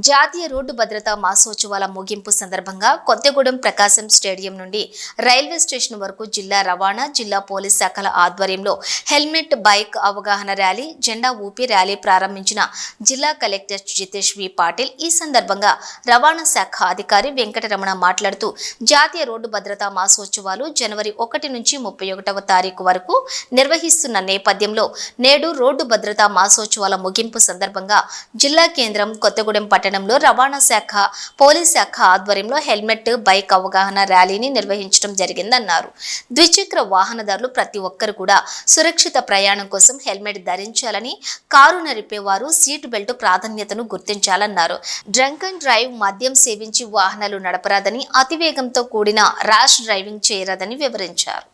జాతీయ రోడ్డు భద్రతా మాసోత్సవాల ముగింపు సందర్భంగా కొత్తగూడెం ప్రకాశం స్టేడియం నుండి రైల్వే స్టేషన్ వరకు జిల్లా రవాణా జిల్లా పోలీస్ శాఖల ఆధ్వర్యంలో హెల్మెట్ బైక్ అవగాహన ర్యాలీ జెండా ఊపి ర్యాలీ ప్రారంభించిన జిల్లా కలెక్టర్ జితేష్ వి పాటిల్ ఈ సందర్భంగా రవాణా శాఖ అధికారి వెంకటరమణ మాట్లాడుతూ జాతీయ రోడ్డు భద్రతా మాసోత్సవాలు జనవరి ఒకటి నుంచి ముప్పై ఒకటవ తారీఖు వరకు నిర్వహిస్తున్న నేపథ్యంలో నేడు రోడ్డు భద్రతా మాసోత్సవాల ముగింపు సందర్భంగా జిల్లా కేంద్రం కొత్తగూడెం పట్టణ పట్టణంలో రవాణా శాఖ పోలీస్ శాఖ ఆధ్వర్యంలో హెల్మెట్ బైక్ అవగాహన ర్యాలీని నిర్వహించడం జరిగిందన్నారు. ద్విచక్ర వాహనదారులు ప్రతి ఒక్కరు కూడా సురక్షిత ప్రయాణం కోసం హెల్మెట్ ధరించాలని కారు నడిపేవారు సీట్ బెల్ట్ ప్రాధాన్యతను గుర్తించాలన్నారు. డ్రంక్ అండ్ డ్రైవ్ మద్యం సేవించి వాహనాలు నడపరాదని అతివేగంతో కూడిన ర్యాష్ డ్రైవింగ్ చేయరాదని వివరించారు.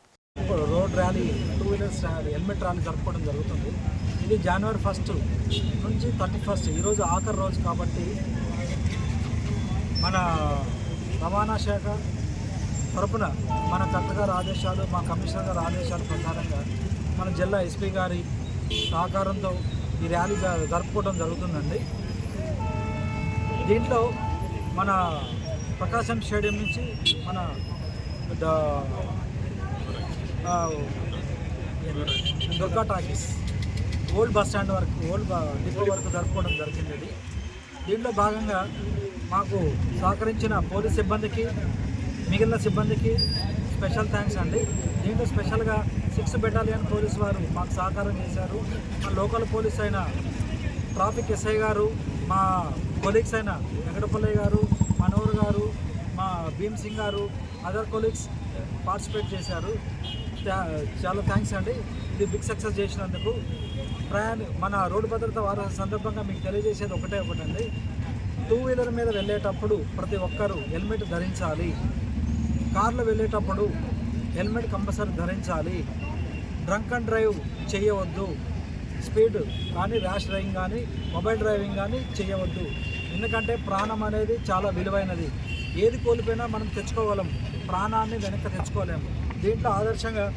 Road rally rally helmet rally జరుపుకోవడం జరుగుతుంది. ఇది జనవరి ఫస్ట్ నుంచి థర్టీ ఫస్ట్ ఈరోజు ఆఖరి రోజు కాబట్టి మన రవాణా శాఖ తరపున మన కలెక్టర్ గారి ఆదేశాలు మా కమిషనర్ గారి ఆదేశాల ప్రకారంగా మన జిల్లా ఎస్పీ గారి సహకారంతో ఈ ర్యాలీ జరుపుకోవడం జరుగుతుందండి. దీంట్లో మన ప్రకాశం స్టేడియం నుంచి మన Durga talkies old bus stand వరకు ఓల్డ్ బ- డిపో వరకు జరుపుకోవడం జరిగింది దీంట్లో భాగంగా మాకు సహకరించిన పోలీస్ సిబ్బందికి మిగిలిన సిబ్బందికి స్పెషల్ థ్యాంక్స్ అండి. దీంట్లో స్పెషల్గా సిక్స్ బెటాలియన్ పోలీస్ వారు మాకు సహకారం చేశారు. మా లోకల్ పోలీస్ అయిన ట్రాఫిక్ ఎస్ఐ గారు మా కొలీగ్స్ అయిన వెంకటపల్లయ్య గారు మనోహర్ గారు మా భీమ్ సింగ్ గారు అదర్ కొలీగ్స్ పార్టిసిపేట్ చేశారు. చాలా థ్యాంక్స్ అండి. ఇది బిగ్ సక్సెస్ చేసినందుకు. ప్రయాణ మన రోడ్డు భద్రత వార సందర్భంగా మీకు తెలియజేసేది ఒకటే ఒకటండి. టూ వీలర్ మీద వెళ్ళేటప్పుడు ప్రతి ఒక్కరూ హెల్మెట్ ధరించాలి. కార్లో వెళ్ళేటప్పుడు హెల్మెట్ కంపల్సరీ ధరించాలి. డ్రంక్ అండ్ డ్రైవ్ చేయవద్దు. స్పీడ్ కానీ ర్యాష్ డ్రైవింగ్ కానీ మొబైల్ డ్రైవింగ్ కానీ చేయవద్దు. ఎందుకంటే ప్రాణం అనేది చాలా విలువైనది. ఏది కోల్పోయినా మనం తెచ్చుకోగలం. ప్రాణాన్ని వెనక్కి తెచ్చుకోలేము. దీంట్లో ఆదర్శంగా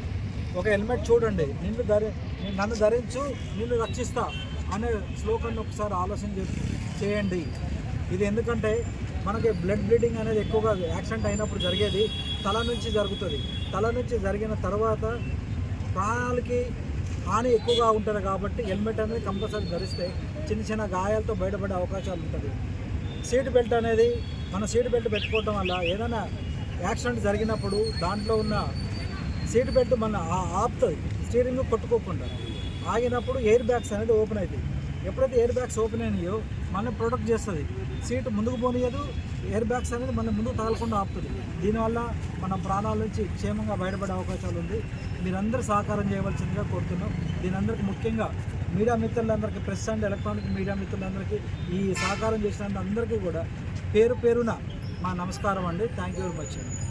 ఒక హెల్మెట్ చూడండి. నిన్ను ధరి నన్ను ధరించు నిన్ను రక్షిస్తా అనే శ్లోకాన్ని ఒకసారి ఆలోచన చే- చేయండి. ఇది ఎందుకంటే మనకి బ్లడ్ బ్లీడింగ్ అనేది ఎక్కువగా యాక్సిడెంట్ అయినప్పుడు జరిగేది తల నుంచి జరుగుతుంది. తల నుంచి జరిగిన తర్వాత ప్రాణాలకి హాని ఎక్కువగా ఉంటుంది కాబట్టి హెల్మెట్ అనేది కంపల్సరీ ధరిస్తే చిన్న చిన్న గాయాలతో బయటపడే అవకాశాలు ఉంటుంది. సీట్ బెల్ట్ అనేది మన సీట్ బెల్ట్ పెట్టుకోవటం వల్ల ఏదైనా యాక్సిడెంట్ జరిగినప్పుడు దాంట్లో ఉన్న సీట్ బెల్ట్ మన ఆ- ఆపుతుంది. స్టీరింగ్ కొట్టుకోకుండా ఆగినప్పుడు ఎయిర్ బ్యాగ్స్ అనేది ఓపెన్ అవుతాయి ఎప్పుడైతే ఎయిర్ బ్యాగ్స్ ఓపెన్ అయినాయో మనం ప్రొటెక్ట్ చేస్తుంది. సీట్ ముందుకు పోనీయదు ఎయిర్ బ్యాగ్స్ అనేది మన ముందుకు తగలకుండా ఆపుతుంది. దీనివల్ల మనం ప్రాణాల నుంచి క్షేమంగా బయటపడే అవకాశాలు ఉంది. మీరందరూ సహకారం చేయవలసిందిగా కోరుతున్నాం. దీనందరికీ ముఖ్యంగా మీడియా మిత్రులందరికీ ప్రెస్ అండ్ ఎలక్ట్రానిక్ మీడియా మిత్రులందరికీ ఈ సహకారం చేసిన అందరికీ కూడా పేరు పేరున మా నమస్కారం అండి. థ్యాంక్ యూ వెరీ మచ్ అండి